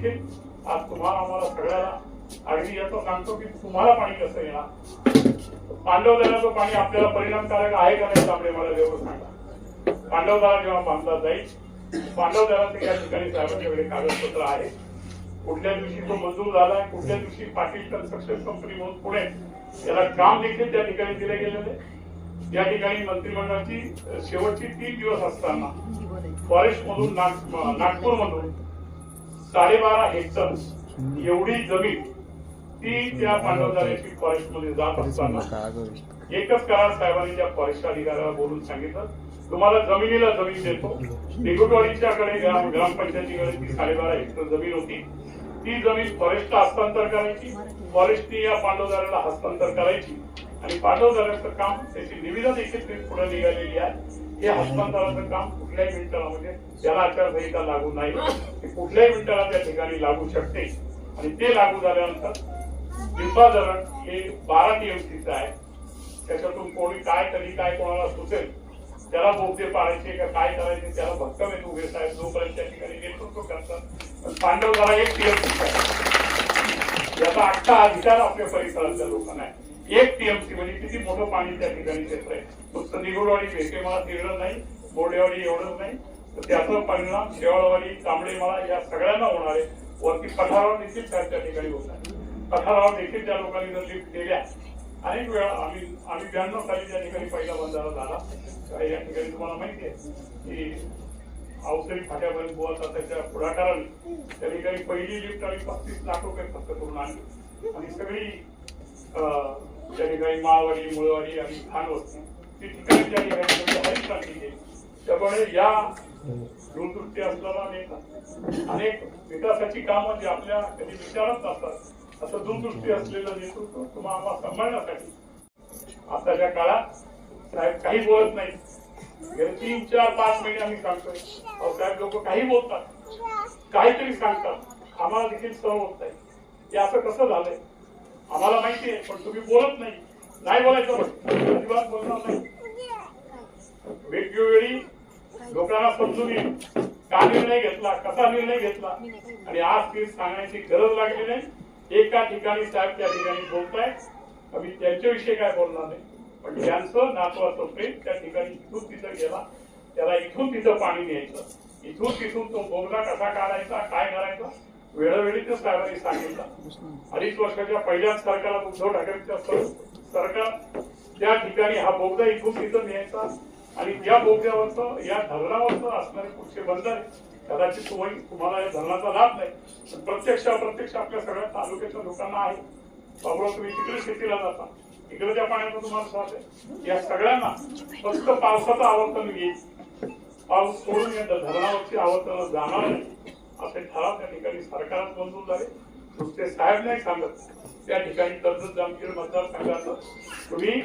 देखील आज तुम्हाला आम्हाला सगळ्याला अगदी याचं सांगतो की तुम्हाला पाणी कसं येणार? पांडव दराचं पाणी आपल्याला परिणामकारक आहे का नाही तांबडे मला देव सांगा. पांडव दरा जेव्हा बांधला जाईल पांडव दराचे या ठिकाणी साहेबांच्याकडे कागदपत्र आहे. कुठल्या दिवशी तो मंजूर झाला. कुठल्या दिवशी पाटील कन्स्ट्रक्शन कंपनी म्हणून पुणे याला काम देखील त्या ठिकाणी दिले गेलेले. या ठिकाणी मंत्रिमंडळाची शेवटची तीन दिवस असताना फॉरेस्ट मधून नागपूर मधून साडेबारा हेक्टर एवढी जमीन ती त्या पांडवदाराची फॉरेस्टमध्ये जात असताना एकच करार साहेबांनी त्या फॉरेस्ट अधिकाऱ्याला बोलून सांगितलं तुम्हाला जमिनीला जमीन देतो. निकुटवाडीच्याकडे कडे ग्रामपंचायतीकडे ती साडेबारा हेक्टर जमीन होती. ती जमीन फॉरेस्टला हस्तांतर करायची फॉरेस्टनी या पांडवदाराला हस्तांतर करायची. आणि पांडवदाराचं काम त्याची निविदा देखील पुढे निघालेली आहे. हे हस्तांतराचं काम कुठल्याही मिनिटाला म्हणजे त्याला आचारसंहिता लागू नाही. ते कुठल्याही मिनिटाला त्या ठिकाणी लागू शकते. आणि ते लागू झाल्यानंतर बिंबा धरण हे बारा टीएमसीचं आहे. त्याच्यातून कोणी काय कधी काय कोणाला सुचेल त्याला बोगदे पाडायचे का काय करायचे त्याला भक्कम येत. उभे साहेब जोपर्यंत त्या ठिकाणी नेतृत्व करतात पण पांडव जरा एक टीएमसी आहे. याचा अठ्ठा अधिकार आपल्या परिसरातल्या लोकांना आहे. एक टीएमसी म्हणजे किती मोठं पाणी त्या ठिकाणी क्षेत्र आहे. फक्त निगुडवाडी भेटेमाळा तेवढं नाही बोर्डेवाडी एवढंच नाही. तर त्याचा परिणाम शेवाळवाडी तांबडेमाळा या सगळ्यांना होणार आहे. वरती पठारावर देखील त्या ठिकाणी होत आहे. पठारावर देखील त्या लोकांनी जर लिफ्ट केल्या. अनेक वेळा आम्ही आम्ही ब्याण्णव साली त्या ठिकाणी पहिला बंधारा झाला. काही या ठिकाणी तुम्हाला माहिती आहे की अवसरी फाट्यापर्यंत बोलतात त्याच्या पुढाकाराने त्या ठिकाणी पहिली लिफ्ट आम्ही पस्तीस लाख रुपये खर्च करून आणली. आणि सगळी त्या ठिकाणी माळवाडी मुळवाडी आणि खानवस्ती ती ठिकाणी त्या ठिकाणी सगळी त्यामुळे या दूरदृष्टी असलेला नेता अनेक विकासाची कामं जी आपल्या कधी विचारात नसतात असं दूरदृष्टी असलेलं नेतृत्व तुम्हाला सांभाळण्यासाठी आताच्या काळात साहेब काही बोलत नाही गेले तीन चार पाच महिने आम्ही सांगतोय. अहो साहेब लोक काही बोलतात. काहीतरी सांगतात. आम्हाला देखील सहन होत नाही. हे असं कसं झालंय? आम्हाला माहिती आहे पण तुम्ही बोलत नाही. नाही बोलायचं पण. अजिबात बोलणार नाही. वेगवेगळी लोकांना समजून येईल का निर्णय घेतला कसा निर्णय घेतला. आणि आज ती सांगण्याची गरज लागली नाही. एका ठिकाणी साहेब त्या ठिकाणी बोलताय. आम्ही त्यांच्याविषयी काय बोलणार नाही. पण त्यांचं असं प्रेम त्या ठिकाणी इथून तिथं गेला. त्याला इथून तिथं पाणी न्यायचं. इथून तिथून तो बोगदा कसा काढायचा काय करायचा? वेळोवेळी ते साहेबांनी सांगितलं. अडीच वर्षाच्या पहिल्याच सरकारात उद्धव ठाकरेच्या सर- सरकार त्या ठिकाणी हा बोगदा इथून तिथं न्यायचा आणि त्या बोगद्यावरचं या धरणावरचं असणारे पुढचे बंधन कदाचित तुम्ही तुम्हाला या धरणाचा लाभ नाही. पण प्रत्यक्ष अप्रत्यक्ष आपल्या सगळ्या तालुक्याच्या लोकांना आहे. बाबूराव तुम्ही तिकडे शेतीला जाता. इकडच्या पाण्याचा तुम्हाला साथ आहे या सगळ्यांना फक्त पावसाचं आवर्तन येईल पाऊस सोडून या धरणावरची आवर्तन जाणार नाही. असे ठराव त्या ठिकाणी सरकारच मंजूर झाले. नुसते साहेब नाही सांगत. त्या ठिकाणी कर्जत जामखेड मतदारसंघाचं तुम्ही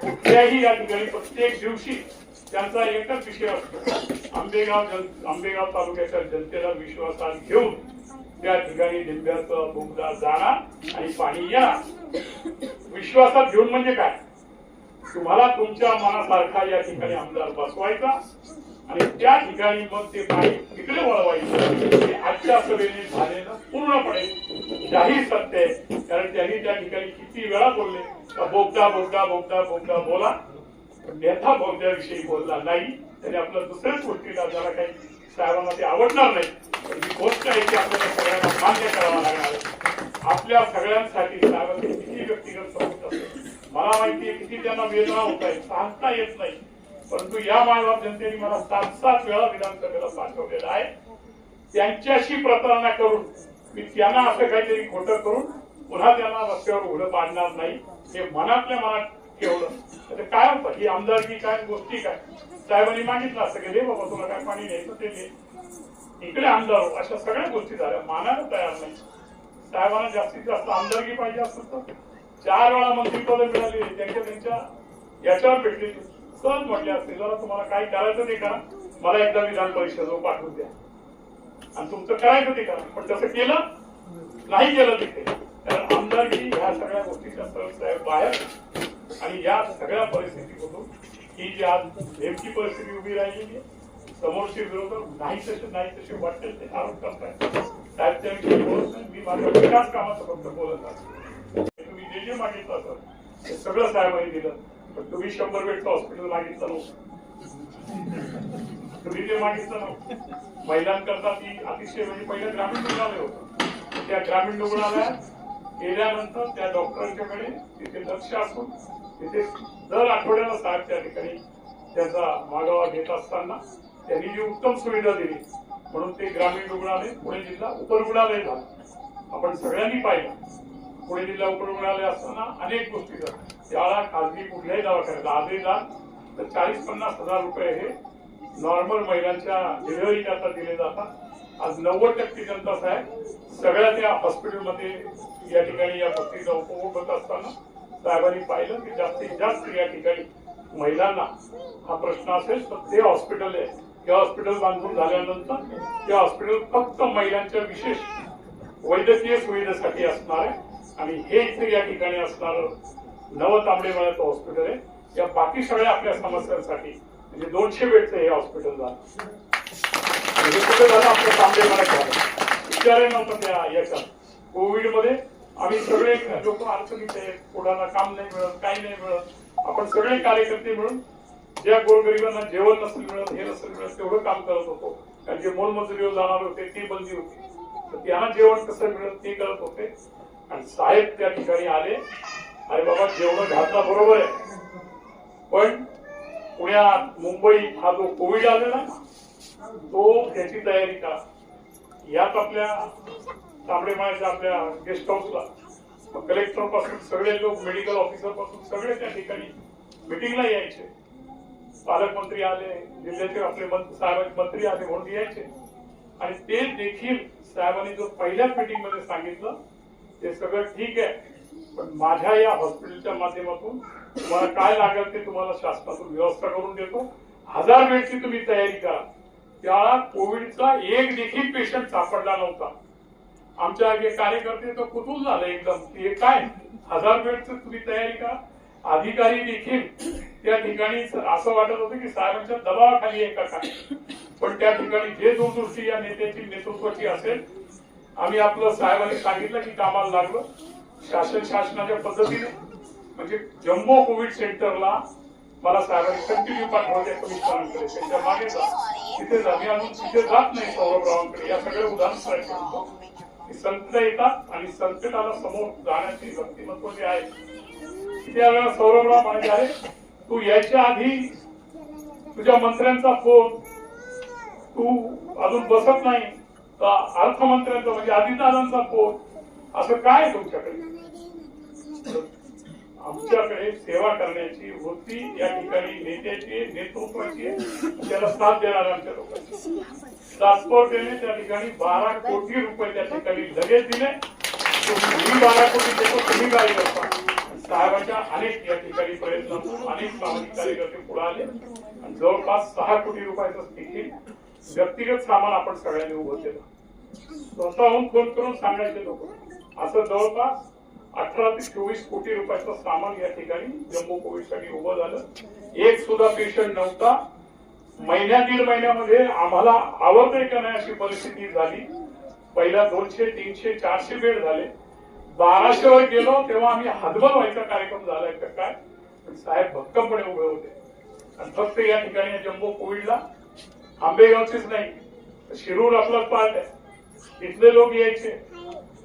कुठल्याही या ठिकाणी प्रत्येक दिवशी त्यांचा एकच विषय असतो. आंबेगाव जन आंबेगाव तालुक्याच्या जनतेला विश्वासात घेऊन त्या ठिकाणी लिंब्याचं बुगदा जाणार आणि पाणी येणार विश्वासात घेऊन म्हणजे काय? तुम्हाला तुमच्या मनासारखा या ठिकाणी आमदार बसवायचा. आणि त्या ठिकाणी मग ते पाणी तिकडे वळवायचं. हे आजच्या सभेने झालेलं पूर्णपणे जाहीर सत्य आहे. कारण त्यांनी त्या ठिकाणी किती वेळा बोलले का बोगदा बोगदा बोगदा बोगदा बोला. पण नेता बोगद्याविषयी बोलला नाही. त्याने आपलं दुसऱ्याच गोष्टीला जरा काही साहेबांना ते आवडणार नाही. पण ही गोष्ट आहे की आपल्याला सगळ्यांना मान्य करावं लागणार आहे. आपल्या सगळ्यांसाठी साहेबांचे किती व्यक्तिगत संबंध मला माहिती आहे किती त्यांना वेदना होत आहेत. सांगता येत नाही. परंतु या मायबाप जनतेने मला सात सात वेळा विधानसभेला पाठवलेलं आहे. त्यांच्याशी प्रतारणा करून मी त्यांना असं काहीतरी खोटं करून पुन्हा त्यांना रस्त्यावर उघडं पाडणार नाही. हे मनातल्या मनात ठेवलं. तर काय होतं? ही आमदारकी काय गोष्टी काय? साहेबांनी मागितलं असं की रे बाबा तुला काय पाणी न्यायचं ते दे इकडे आमदार हो. अशा सगळ्या गोष्टी झाल्या. मानायला तयार नाही. साहेबांना जास्तीत जास्त आमदारकी पाहिजे असत. तर चार वेळा मंत्रिपद मिळाली. त्यांच्या त्यांच्या याच्यावर भेटलेली सहज म्हटले असते जरा तुम्हाला काय करायचं ते करा. मला एकदा विधान परिषदेवर पाठवून द्या. आणि तुमचं करायचं ते करा. पण तसं केलं नाही केलं तिथे कारण आमदारकी ह्या सगळ्या गोष्टीच्या सरळ साहेब बाहेर. आणि या सगळ्या परिस्थितीमधून ही जी आज नेमकी परिस्थिती उभी राहिलेली आहे समोरचे विरोधक नाही तसे नाही तसे वाटते ते आरोप करतायत. बोलत नाही. मी माझ्या विकास कामाचं फक्त बोलत आहे तुम्ही जे जे मागितलं असं ते सगळं साहेबांनी दिलं. पण तुम्ही शंभर बेडचं हॉस्पिटल मागितलं नव्हतं. तुम्ही ते मागितलं नव्हतं. महिलांकरता ती अतिशय म्हणजे पहिलं ग्रामीण रुग्णालय होतं. त्या ग्रामीण रुग्णालयात गेल्यानंतर त्या डॉक्टरांच्याकडे तिथे लक्ष असून तिथे दर आठवड्याला साहेब त्या ठिकाणी त्याचा मागावा घेत असताना त्यांनी जी उत्तम सुविधा दिली म्हणून ते ग्रामीण रुग्णालय पुणे जिल्हा उपरुग्णालय झालं. आपण सगळ्यांनी पाहिलं. पुणे जिल्हा मिळाले असताना अनेक गोष्टी शाळा खाजगी कुठल्याही दवाखान्यात. आजही जा तर चाळीस पन्नास हजार रुपये हे नॉर्मल महिलांच्या डिलिव्हरी करता दिले जातात. आज नव्वद टक्के जनता साहेब सगळ्या त्या हॉस्पिटलमध्ये या ठिकाणी या गोष्टीचा उपभोग होत असताना साहेबांनी पाहिलं की जास्तीत जास्त या ठिकाणी महिलांना हा प्रश्न असेल तर ते हॉस्पिटल आहे. ते हॉस्पिटल बांधून झाल्यानंतर ते हॉस्पिटल फक्त महिलांच्या विशेष वैद्यकीय सुविधेसाठी असणार आहे. आणि हे इथे या ठिकाणी असणार नव तांबडे मळ्याचं हॉस्पिटल आहे. या बाकी सगळ्या आपल्या समस्यांसाठी म्हणजे दोनशे बेडचं हे हॉस्पिटल झालं. हे कुठे झालं? आपलं तांबडे झालं विचारही नव्हतं त्या याच्यात. कोविडमध्ये आम्ही सगळे लोक अडचणीत आहेत. कोणाला काम नाही मिळत काही नाही मिळत. आपण सगळे कार्यकर्ते मिळून ज्या गोरगरिबांना जेवण नसेल मिळत हे नसेल मिळत तेवढं काम करत होतो. कारण जे मोलमजुरीवर जाणार होते ती बंदी होती. तर त्यांना जेवण कसं मिळत ते करत होते. आणि साहेब त्या ठिकाणी आले. अरे बाबा जेवण घातला बरोबर आहे. पण पुण्यात मुंबई हा जो कोविड आलेला ना, तो त्याची तयारी का? यात आपल्या तांबडेमाळ्याच्या आपल्या गेस्ट हाऊसला कलेक्टरपासून सगळे लोक मेडिकल ऑफिसरपासून सगळे त्या ठिकाणी मिटिंगला यायचे. पालकमंत्री आले जिल्ह्याचे आपले मंत्री साहेब मंत्री आले म्हणून यायचे. आणि ते देखील साहेबांनी जो पहिल्याच मीटिंगमध्ये सांगितलं ते सगळं ठीक आहे. पण माझ्या या हॉस्पिटलच्या माध्यमातून तुम्हाला काय लागेल ते तुम्हाला शासनातून व्यवस्था करून देतो. हजार बेडची तुम्ही तयारी करा. त्या कोविडचा एक देखील पेशंट सापडला नव्हता. आमच्या जे कार्यकर्ते तो कुतूल झालं एकदम. की हे काय? हजार बेडचं तुम्ही तयारी करा. अधिकारी देखील त्या ठिकाणी असं वाटत होतं की साहेबांच्या दबावाखाली आहे का काय पण त्या ठिकाणी जे दूरदृष्टी या नेत्याची नेतृत्वाची असेल आम्ही आपलं साहेबांनी सांगितलं की कामाला लागलो. शासन शासनाच्या पद्धतीने म्हणजे जम्बो कोविड सेंटरला मला साहेबांनी कंटिन्यू पाठवले कमिशनरांकडे त्यांच्या मागे जा. तिथे जा. अजून तिथे जात नाही सौरभरावांकडे. या सगळ्या उदाहरण सांगतो. की संकट येतात आणि संकटाला समोर जाण्याची व्यक्तिमत्व जे आहे त्यावेळेला सौरभराव म्हणाले आहे. तू यायच्या आधी तुझ्या मंत्र्यांचा फोन. तू अजून बसत नाही. अर्थमंत्र्यांचा म्हणजे अजितदादांचा फोन असं काय आहे तुमच्याकडे? आमच्याकडे सेवा करण्याची वृत्ती या ठिकाणी नेत्याची नेतृत्वाची त्याला साथ देणार आमच्या लोकांची. तात्पुरतेने त्या ठिकाणी बारा कोटी रुपये त्या ठिकाणी लगेच दिले. तुम्ही बारा कोटी देतो तुम्ही काय करता साहेबांच्या अनेक या ठिकाणी प्रयत्नातून अनेक सामाजिक कार्यकर्ते पुढे आले. आणि जवळपास सहा कोटी रुपयाचं देखील व्यक्तिगत सामान आपण सगळ्यांनी उभं केलं. स्वतःहून फोन करून सांगायचे लोक. असं जवळपास अठरा ते चोवीस कोटी रुपयाचं सामान या ठिकाणी जम्बो कोविडसाठी उभं झालं. एक सुद्धा पेशंट नव्हता. महिन्या दीड महिन्यामध्ये आम्हाला आवडते का नाही अशी परिस्थिती झाली. पहिला दोनशे तीनशे चारशे बेड झाले. बाराशे वर गेलो तेव्हा आम्ही हातभर व्हायचा कार्यक्रम झालाय का काय? साहेब भक्कमपणे उभे होते. आणि फक्त या ठिकाणी जम्बो कोविडला आंबेगावचेच नाही. शिरूर आपलाच पार्ट आहे. तिथले लोक यायचे.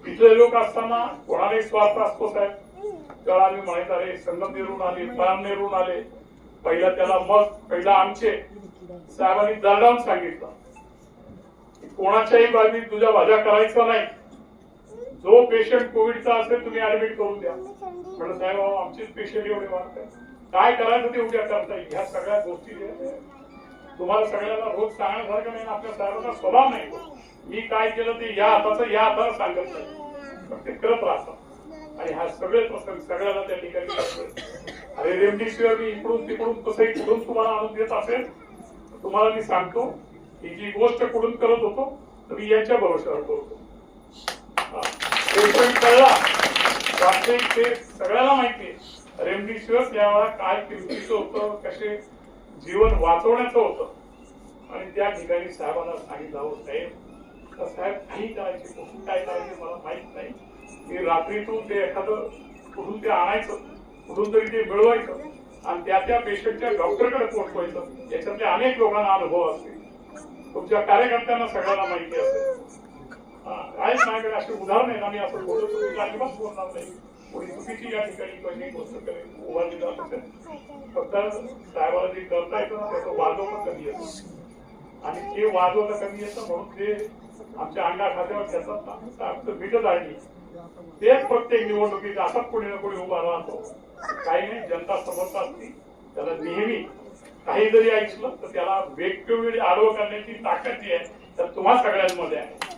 तिथले लोक असताना कोणालाही स्वार्थ असतो साहेब. तेव्हा आम्ही म्हणत अरे संगमनेरून आले परामनेरून आले. पहिला त्याला मग पहिला आमचे. साहेबांनी दरडावून सांगितलं. कोणाच्याही बाबतीत तुझ्या भाज्या करायचा नाही. जो पेशंट कोविडचा असेल तुम्ही ऍडमिट करून द्या. म्हणलं साहेब अहो, आमचेच पेशंट एवढे वाढत काय करायचं ते उद्या करता येईल. ह्या सगळ्या गोष्टी तुम्हाला सगळ्यांना रोज सांगण्यासारखं नाही आपल्या साहेबांचा स्वभाव नाही. मी काय केलं ते या हाताचं या हाताला सांगत नाही. ते करत राहतात. आणि हा सगळे प्रसंग सगळ्याला त्या ठिकाणी अरे रेमडेसिवीर मी इकडून तिकडून कसंही कुठून तुम्हाला आणून देत असेल? तर तुम्हाला मी सांगतो ही जी गोष्ट कुठून करत होतो तर मी यांच्या भरोश्यावर करतो कळला. वास्तविक ते सगळ्याला माहिती आहे. रेमडेसिवीर यावेळा काय किमतीचं होतं कसे जीवन वाचवण्याचं होतं. आणि त्या ठिकाणी साहेबांना सांगितलं हो साहेब तर साहेब काही करायचे? कुठून काय करायचे? मला माहीत नाही. मी रात्रीतून ते एखादं कुठून ते आणायचं कुठून तरी ते मिळवायचं. आणि त्या त्या पेशंटच्या डॉक्टरकडे पोहोचवायचं. याच्यातले अनेक लोकांना अनुभव असतील. तुमच्या कार्यकर्त्यांना सगळ्यांना माहिती असेल. काय माझ्याकडे अशी उदाहरण आहे ना मी असं बोलतो अजिबात बोलणार नाही. कोणी चुकीची या ठिकाणी कशी गोष्ट करेल उभारली जात फक्त साहेबाला जे करता येतं ना त्याचं वाजव पण कमी येतं. आणि ते वाजवणं कमी येतं म्हणून ते आमच्या अंडा खात्यावर घेतात ना आमचं भीतच आहे तेच प्रत्येक निवडणुकीत असाच कोणी ना कोणी उभा राहतो. काही नाही जनता समर्थ असते. त्याला नेहमी काही जरी ऐकलं तर त्याला वेगवेगळी आडवं करण्याची ताकद जी आहे तर तुम्हा सगळ्यांमध्ये आहे.